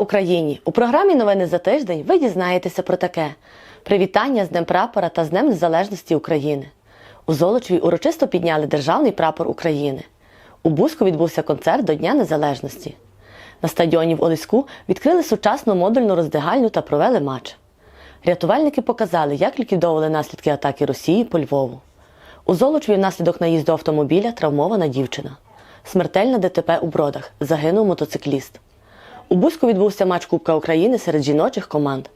Україні! У програмі Новини за тиждень ви дізнаєтеся про таке: привітання з Днем прапора та з Днем Незалежності України. У Золочеві урочисто підняли Державний прапор України. У Бузьку відбувся концерт до Дня Незалежності. На стадіоні в Олеську відкрили сучасну модульну роздягальню та провели матч. Рятувальники показали, як ліквідовували наслідки атаки Росії по Львову. У Золочеві внаслідок наїзду автомобіля травмована дівчина. Смертельне ДТП у бродах. Загинув мотоцикліст. У Бузьку відбувся матч Кубка України серед жіночих команд.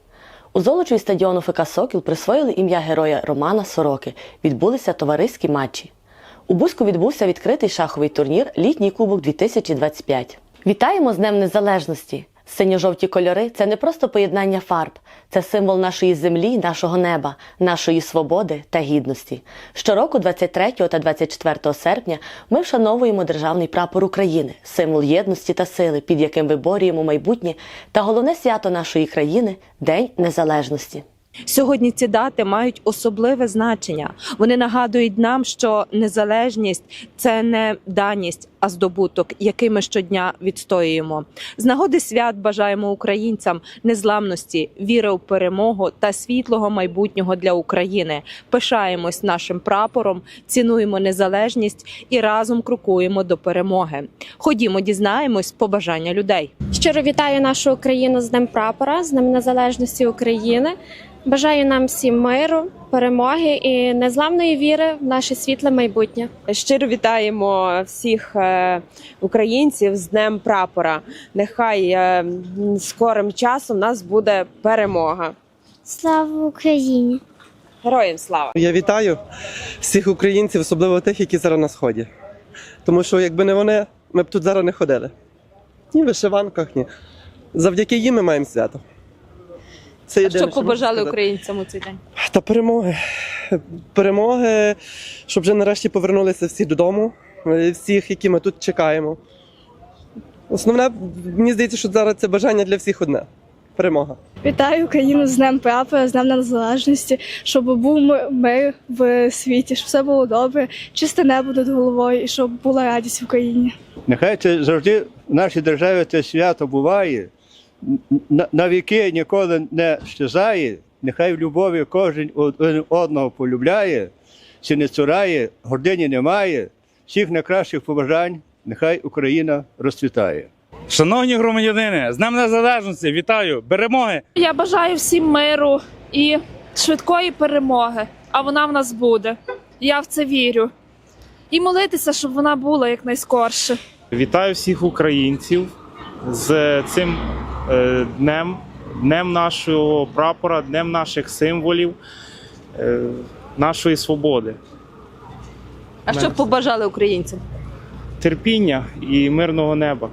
У золочі стадіону ФК Сокіл присвоїли ім'я героя Романа Сороки. Відбулися товариські матчі. У Бузьку відбувся відкритий шаховий турнір Літній кубок 2025. Вітаємо з Днем Незалежності! Синьо-жовті кольори це не просто поєднання фарб, це символ нашої землі, нашого неба, нашої свободи та гідності. Щороку, 23 та 24 серпня, ми вшановуємо державний прапор України, символ єдності та сили, під яким виборюємо майбутнє та головне свято нашої країни День Незалежності. Сьогодні ці дати мають особливе значення. Вони нагадують нам, що незалежність це не даність, а здобуток, який ми щодня відстоюємо. З нагоди свят бажаємо українцям незламності, віри у перемогу та світлого майбутнього для України. Пишаємось нашим прапором, цінуємо незалежність і разом крокуємо до перемоги. Ходімо, дізнаємось побажання людей. Щиро вітаю нашу Україну з Днем прапора, з Днем Незалежності України. Бажаю нам всім миру, перемоги і незламної віри в наше світле майбутнє. Щиро вітаємо всіх е, українців з Днем прапора. Нехай е, скорим часом у нас буде перемога. Слава Україні! Героям слава! Я вітаю всіх українців, особливо тих, які зараз на сході. Тому що якби не вони, ми б тут зараз не ходили. Ні в вишиванках, ні. Завдяки їм ми маємо свято. Це єдине, Що побажали сказати. українцям у цей день? Та перемоги. Перемоги, щоб вже нарешті повернулися всі додому, всіх, які ми тут чекаємо. Основне, мені здається, що зараз це бажання для всіх одне. Перемога. Вітаю Україну з Днем прапора, з Днем Незалежності, щоб був ми- мир в світі, щоб все було добре, чисте небо над головою і щоб була радість в Україні. Нехай це завжди в нашій державі це свято буває, на, на віки ніколи не щезає. Нехай в любові кожен один одного полюбляє, чи не цурає, гордині немає. Всіх найкращих побажань, нехай Україна розцвітає. Шановні громадянини, з Днем Незалежності, вітаю! Перемоги! Я бажаю всім миру і швидкої перемоги, а вона в нас буде. Я в це вірю. І молитися, щоб вона була якнайскорше. Вітаю всіх українців з цим е, днем, днем нашого прапора, днем наших символів, е, нашої свободи, А що побажали українцям? терпіння і мирного неба.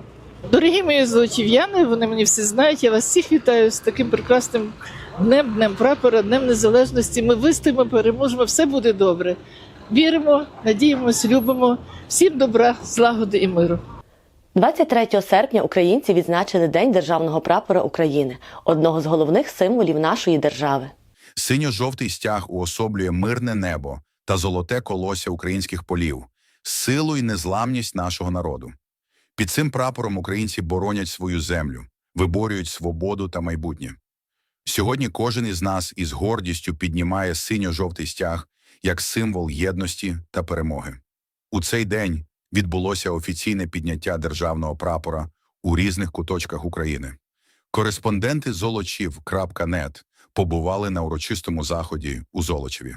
Дорогі мої золотів'яни, вони мені всі знають. Я вас всіх вітаю з таким прекрасним днем, днем прапора, днем незалежності. Ми вистоїмо, переможемо, все буде добре. Віримо, надіємося, любимо. Всім добра, злагоди і миру. 23 серпня українці відзначили День державного прапора України, одного з головних символів нашої держави. Синьо-жовтий стяг уособлює мирне небо та золоте колося українських полів, силу і незламність нашого народу. Під цим прапором українці боронять свою землю, виборюють свободу та майбутнє. Сьогодні кожен із нас із гордістю піднімає синьо-жовтий стяг як символ єдності та перемоги. У цей день відбулося офіційне підняття державного прапора у різних куточках України. Кореспонденти золочів.нет побували на урочистому заході у Золочеві.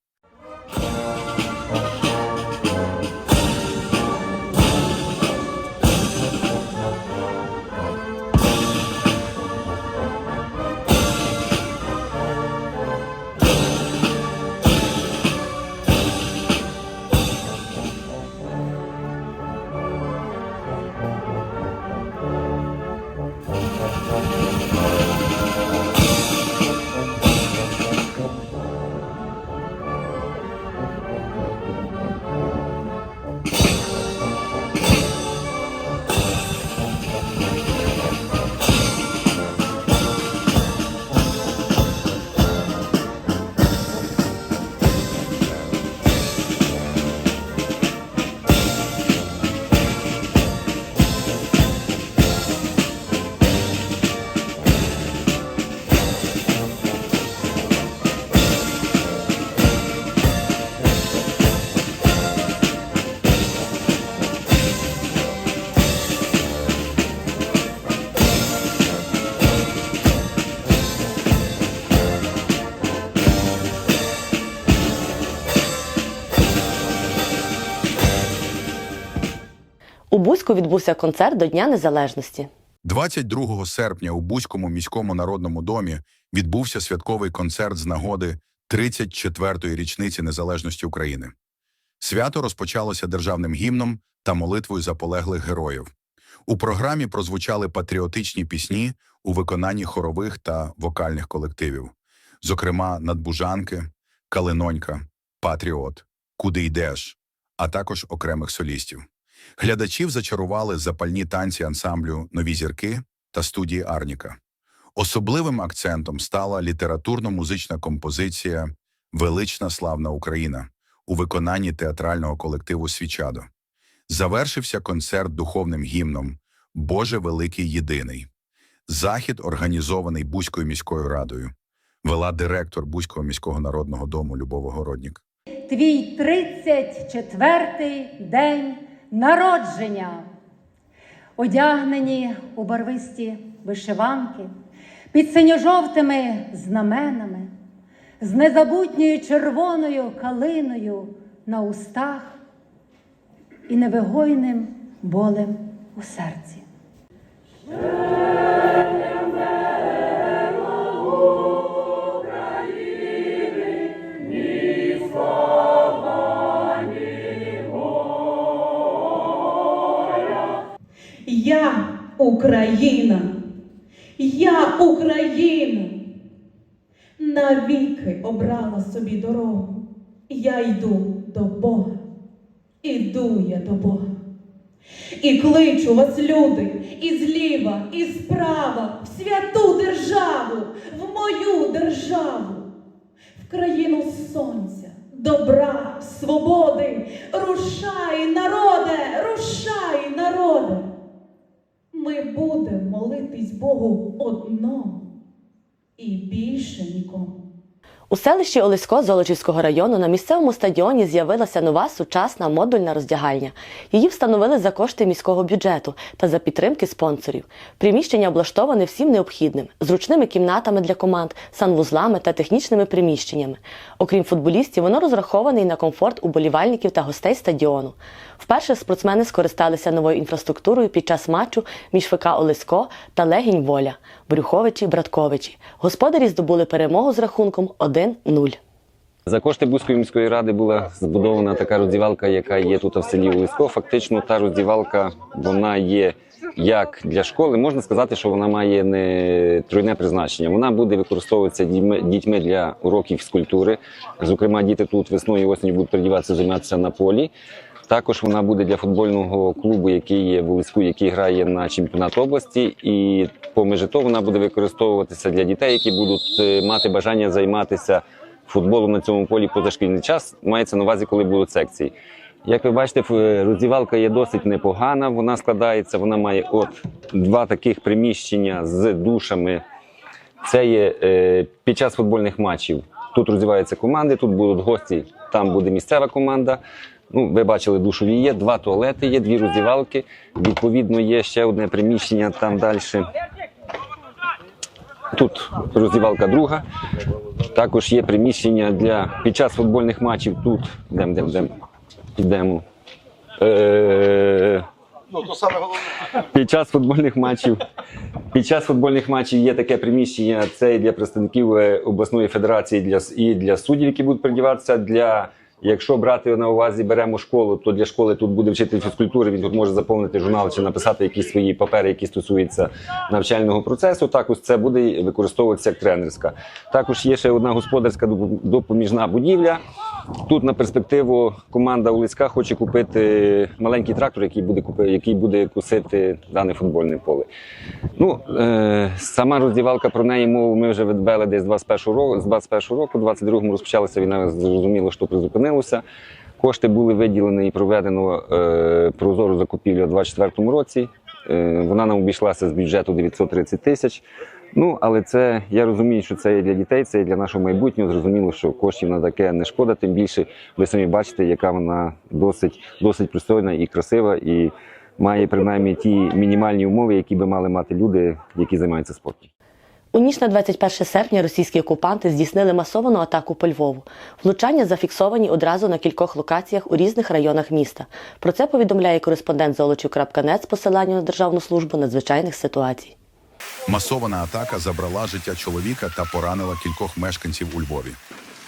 Бузьку відбувся концерт до Дня Незалежності. 22 серпня у Бузькому міському народному домі відбувся святковий концерт з нагоди 34-ї річниці незалежності України. Свято розпочалося державним гімном та молитвою за полеглих героїв. У програмі прозвучали патріотичні пісні у виконанні хорових та вокальних колективів, зокрема Надбужанки, Калинонька, Патріот, Куди йдеш, а також окремих солістів. Глядачів зачарували запальні танці ансамблю Нові зірки та студії Арніка. Особливим акцентом стала літературно-музична композиція Велична славна Україна у виконанні театрального колективу Свічадо. Завершився концерт духовним гімном Боже Великий Єдиний. Захід, організований Бузькою міською радою, вела директор Бузького міського народного дому Любов Огороднік. Твій 34-й день народження. Одягнені у барвисті вишиванки, під синьо-жовтими знаменами, з незабутньою червоною калиною на устах і невигойним болем у серці. Україна, я Україна. Навіки обрала собі дорогу. Я йду до Бога. Іду я до Бога. І кличу вас, люди, і зліва, і справа, в святу державу, в мою державу, в країну сонця, добра, свободи. Рушай, народе, рушай, народе. Ми будемо молитись Богу одному і більше нікому. У селищі Олесько Золочівського району на місцевому стадіоні з'явилася нова сучасна модульна роздягальня. Її встановили за кошти міського бюджету та за підтримки спонсорів. Приміщення облаштоване всім необхідним, зручними кімнатами для команд, санвузлами та технічними приміщеннями. Окрім футболістів, воно розраховане і на комфорт уболівальників та гостей стадіону. Вперше спортсмени скористалися новою інфраструктурою під час матчу між ФК Олесько та Легінь Воля, Брюховичі, Братковичі. Господарі здобули перемогу з рахунком 1-0. За кошти Бузької міської ради була збудована така роздівалка, яка є тут в селі Улисько. Фактично, та роздівалка вона є як для школи. Можна сказати, що вона має не тройне призначення. Вона буде використовуватися дітьми- для уроків фізкультури. Зокрема, діти тут весною і осінню будуть передіватися займатися на полі. Також вона буде для футбольного клубу, який є в Улицьку, який грає на чемпіонат області. І поміж того вона буде використовуватися для дітей, які будуть е, мати бажання займатися футболом на цьому полі позашкільний час. Мається на увазі, коли будуть секції. Як ви бачите, ф- роздівалка є досить непогана. Вона складається, вона має от два таких приміщення з душами. Це є е, під час футбольних матчів. Тут роздіваються команди, тут будуть гості, там буде місцева команда. Ну, ви бачили, душові є, два туалети є, дві роздівалки. Відповідно, є ще одне приміщення там далі. Тут роздівалка друга. Також є приміщення для під час футбольних матчів. Тут йдемо, йдемо, йдемо. Йдемо. Е, Ну, то саме головне. під час футбольних матчів. Під час футбольних матчів є таке приміщення. Це і для представників е, обласної федерації для і для суддів, які будуть придіватися. Для якщо брати на увазі, беремо школу, то для школи тут буде вчитель фізкультури. Він тут може заповнити журнал чи написати якісь свої папери, які стосуються навчального процесу. Також це буде використовуватися як тренерська. Також є ще одна господарська доп- допоміжна будівля. Тут на перспективу команда Улицька хоче купити маленький трактор, який буде який буде косити дане футбольне поле. Ну е, сама роздівалка про неї мову ми вже відвели десь з 21 року. З 21 року, 22-му розпочалася війна. Зрозуміло, що призупинилося. Кошти були виділені і проведено е, прозору закупівлю у 24 році. Е, вона нам обійшлася з бюджету 930 тисяч. Ну, але це я розумію, що це і для дітей, це і для нашого майбутнього. Зрозуміло, що коштів на таке не шкода. Тим більше ви самі бачите, яка вона досить, досить пристойна і красива, і має принаймні ті мінімальні умови, які би мали мати люди, які займаються спортом. У ніч на 21 серпня російські окупанти здійснили масовану атаку по Львову. Влучання зафіксовані одразу на кількох локаціях у різних районах міста. Про це повідомляє кореспондент Золочів.нет з посиланням на Державну службу надзвичайних ситуацій. Масована атака забрала життя чоловіка та поранила кількох мешканців у Львові.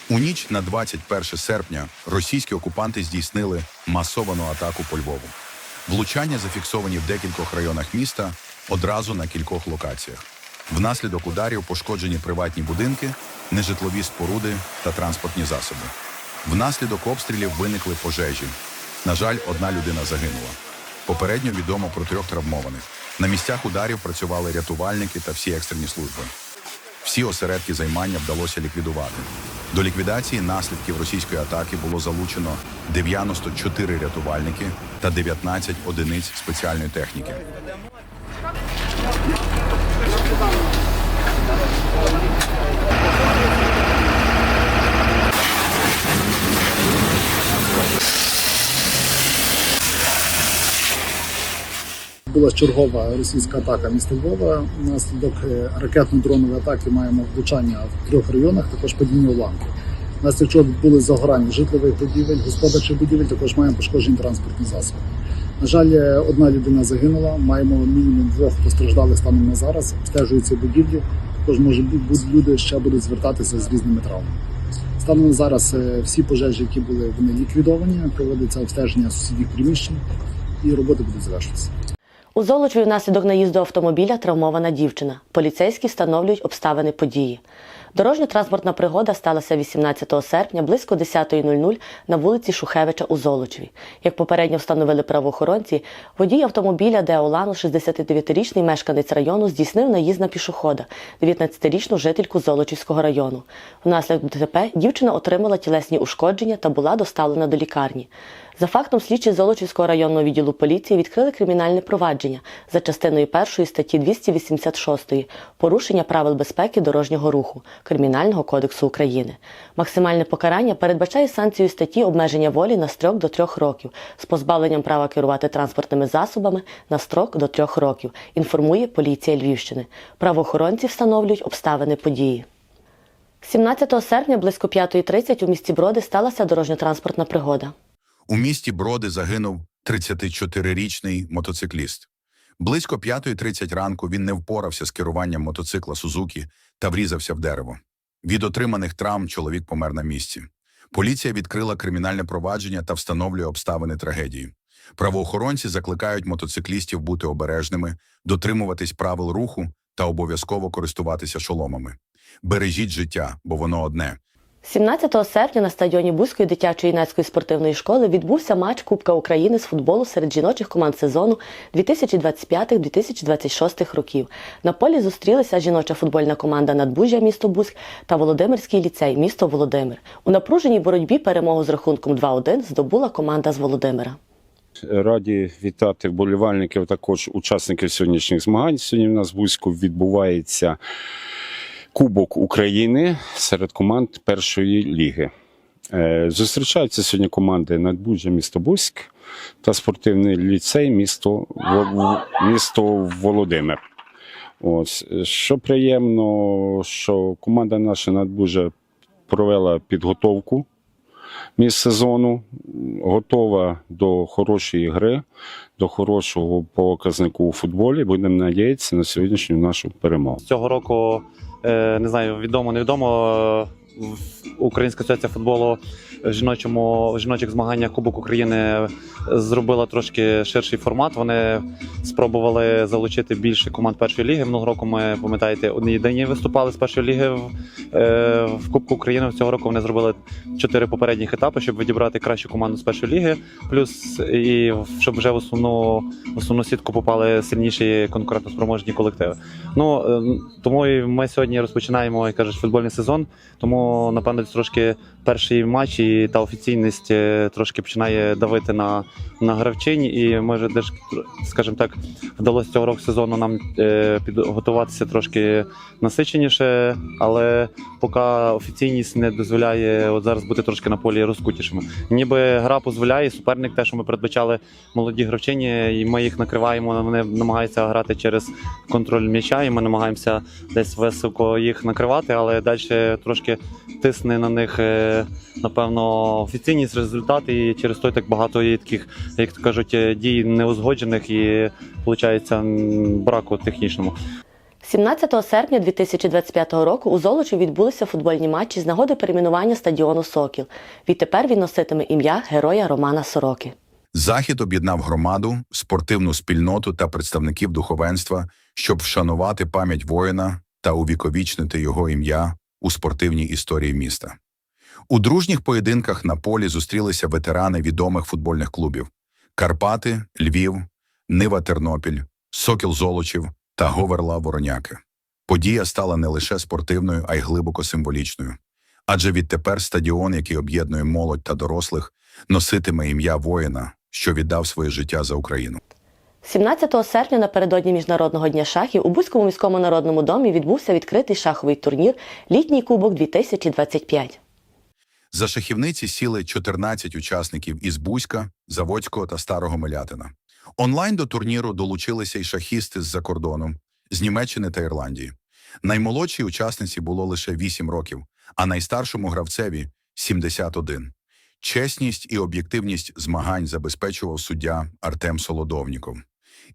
У ніч на 21 серпня російські окупанти здійснили масовану атаку по Львову. Влучання зафіксовані в декількох районах міста одразу на кількох локаціях. Внаслідок ударів пошкоджені приватні будинки, нежитлові споруди та транспортні засоби. Внаслідок обстрілів виникли пожежі. На жаль, одна людина загинула. Попередньо відомо про трьох травмованих. На місцях ударів працювали рятувальники та всі екстрені служби. Всі осередки займання вдалося ліквідувати. До ліквідації наслідків російської атаки було залучено 94 рятувальники та 19 одиниць спеціальної техніки. Була чергова російська атака міста Львова. Внаслідок е, ракетно-дронової атаки маємо влучання в трьох районах, також падіння уламків. Внаслідок чого були загорання житлових будівель, господарчих будівель, також маємо пошкоджені транспортні засоби. На жаль, е, одна людина загинула. Маємо мінімум двох постраждалих станом на зараз. Обстежуються будівлі. Також може бути люди ще будуть звертатися з різними травмами. Станом на зараз е, всі пожежі, які були, вони ліквідовані. Проводиться обстеження сусідніх приміщень, і роботи будуть завершуватися. У Золочеві внаслідок наїзду автомобіля травмована дівчина. Поліцейські встановлюють обставини події. Дорожньо-транспортна пригода сталася 18 серпня близько 10.00 на вулиці Шухевича у Золочеві. Як попередньо встановили правоохоронці, водій автомобіля Деолану, 69-річний мешканець району, здійснив наїзд на пішохода, 19-річну жительку Золочівського району. Внаслідок ДТП дівчина отримала тілесні ушкодження та була доставлена до лікарні. За фактом слідчі Золочівського районного відділу поліції відкрили кримінальне провадження за частиною першої статті 286 порушення правил безпеки дорожнього руху Кримінального кодексу України. Максимальне покарання передбачає санкцію статті обмеження волі на строк до трьох років з позбавленням права керувати транспортними засобами на строк до трьох років. Інформує поліція Львівщини. Правоохоронці встановлюють обставини події. 17 серпня близько 5.30 у місті Броди сталася дорожньо-транспортна пригода. У місті Броди загинув 34-річний мотоцикліст. Близько 5.30 ранку він не впорався з керуванням мотоцикла Сузукі та врізався в дерево. Від отриманих травм чоловік помер на місці. Поліція відкрила кримінальне провадження та встановлює обставини трагедії. Правоохоронці закликають мотоциклістів бути обережними, дотримуватись правил руху та обов'язково користуватися шоломами. Бережіть життя, бо воно одне. 17 серпня на стадіоні Бузької дитячо-юнацької спортивної школи відбувся матч Кубка України з футболу серед жіночих команд сезону 2025-2026 років. На полі зустрілися жіноча футбольна команда Надбужжя місто Бузьк та Володимирський ліцей місто Володимир. У напруженій боротьбі перемогу з рахунком 2-1 здобула команда з Володимира. Раді вітати вболівальників, також учасників сьогоднішніх змагань. Сьогодні в нас в Бузьку відбувається Кубок України серед команд першої ліги. Е, Зустрічаються сьогодні команди Надбужжя місто Бузьк та спортивний ліцей місто, місто Володимир. Ось. Що приємно, що команда наша Надбужжя провела підготовку міжсезону, готова до хорошої гри, до хорошого показнику у футболі. Будемо надіятися на сьогоднішню нашу перемогу. Цього року не знаю, відомо, невідомо. е, в- Українська асоціація футболу в жіночому в жіночих змаганнях Кубок України зробила трошки ширший формат. Вони спробували залучити більше команд першої ліги. Минулого року ми пам'ятаєте, одні єдині виступали з першої ліги в, е, в Кубку України. Цього року вони зробили чотири попередніх етапи, щоб відібрати кращу команду з першої ліги. Плюс і щоб вже в основну в основну сітку попали сильніші конкурентоспроможні колективи. Ну е, тому і ми сьогодні розпочинаємо як кажуть, футбольний сезон. Тому тому, напевно, трошки перший матч і та офіційність е, трошки починає давити на, на гравчині. І може, десь, скажімо так, вдалося цього року сезону нам е, підготуватися трошки насиченіше, але поки офіційність не дозволяє от зараз бути трошки на полі розкутішими. Ніби гра дозволяє, суперник, те, що ми передбачали молоді гравчині, і ми їх накриваємо. Вони намагаються грати через контроль м'яча, і ми намагаємося десь високо їх накривати, але далі трошки тисне на них, е, напевно, офіційність, результати, і через той так багато є таких, як то кажуть, е, дій неузгоджених і виходить браку технічному. 17 серпня 2025 року у Золочі відбулися футбольні матчі з нагоди перейменування стадіону Сокіл. Відтепер він носитиме ім'я героя Романа Сороки. Захід об'єднав громаду, спортивну спільноту та представників духовенства, щоб вшанувати пам'ять воїна та увіковічнити його ім'я у спортивній історії міста. У дружніх поєдинках на полі зустрілися ветерани відомих футбольних клубів: Карпати, Львів, Нива Тернопіль, Сокіл Золочів та Говерла Вороняки. Подія стала не лише спортивною, а й глибоко символічною. Адже відтепер стадіон, який об'єднує молодь та дорослих, носитиме ім'я воїна, що віддав своє життя за Україну. 17 серпня напередодні Міжнародного дня шахів у Бузькому міському народному домі відбувся відкритий шаховий турнір Літній кубок 2025. За шахівниці сіли 14 учасників із Бузька, Заводського та Старого Милятина. Онлайн до турніру долучилися й шахісти з-за кордону, з Німеччини та Ірландії. Наймолодшій учасниці було лише 8 років, а найстаршому гравцеві 71. Чесність і об'єктивність змагань забезпечував суддя Артем Солодовніков.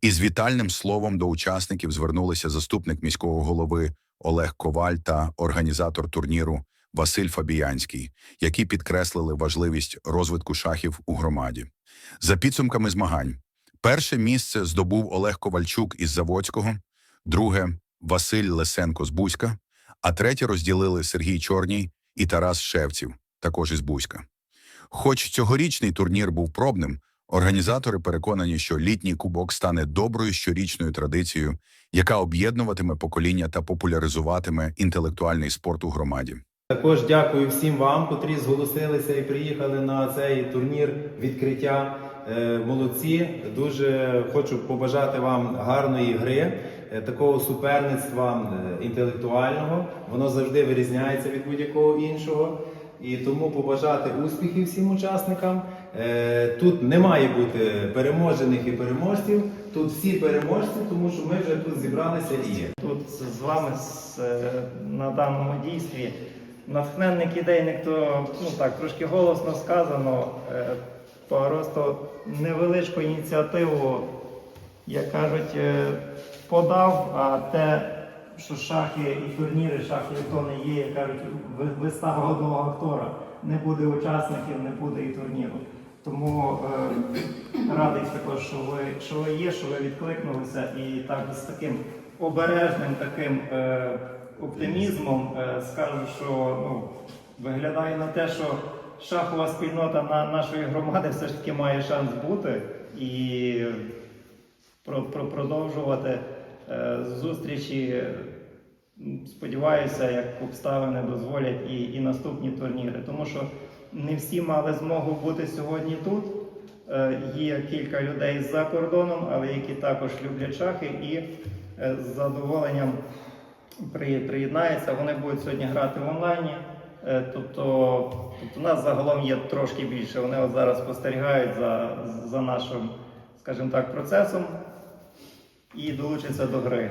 Із вітальним словом до учасників звернулися заступник міського голови Олег Коваль та організатор турніру Василь Фабіянський, які підкреслили важливість розвитку шахів у громаді. За підсумками змагань, перше місце здобув Олег Ковальчук із Заводського, друге Василь Лесенко з Бузька, а третє розділили Сергій Чорній і Тарас Шевців, також із Бузька. Хоч цьогорічний турнір був пробним, організатори переконані, що літній кубок стане доброю щорічною традицією, яка об'єднуватиме покоління та популяризуватиме інтелектуальний спорт у громаді. Також дякую всім вам, котрі зголосилися і приїхали на цей турнір відкриття. Е, Молодці. Дуже хочу побажати вам гарної гри, е, такого суперництва е, інтелектуального. Воно завжди вирізняється від будь-якого іншого. І тому побажати успіхів всім учасникам. Е, Тут не має бути переможених і переможців. Тут всі переможці, тому що ми вже тут зібралися і є. тут з вами е, на даному дійстві. Натхненник ідейник, то ну так трошки голосно сказано, е, просто невеличку ініціативу, як кажуть, подав, а те, що шахи і турніри, шахи то не є, як кажуть, вистава одного актора. Не буде учасників, не буде і турніру. Тому е, радий також, що ви, що ви є, що ви відкликнулися і так з таким обережним таким е, оптимізмом е, скажу, що ну, виглядає на те, що шахова спільнота на нашої громади все ж таки має шанс бути і про, про, продовжувати е, зустрічі. Сподіваюся, як обставини дозволять і, і наступні турніри, тому що не всі мали змогу бути сьогодні тут. Е, Є кілька людей з-за кордоном, але які також люблять шахи і е, з задоволенням приєднаються. Вони будуть сьогодні грати в онлайні. Е, Тобто, тобто нас загалом є трошки більше. Вони от зараз спостерігають за, за нашим, скажімо так, процесом і долучаться до гри.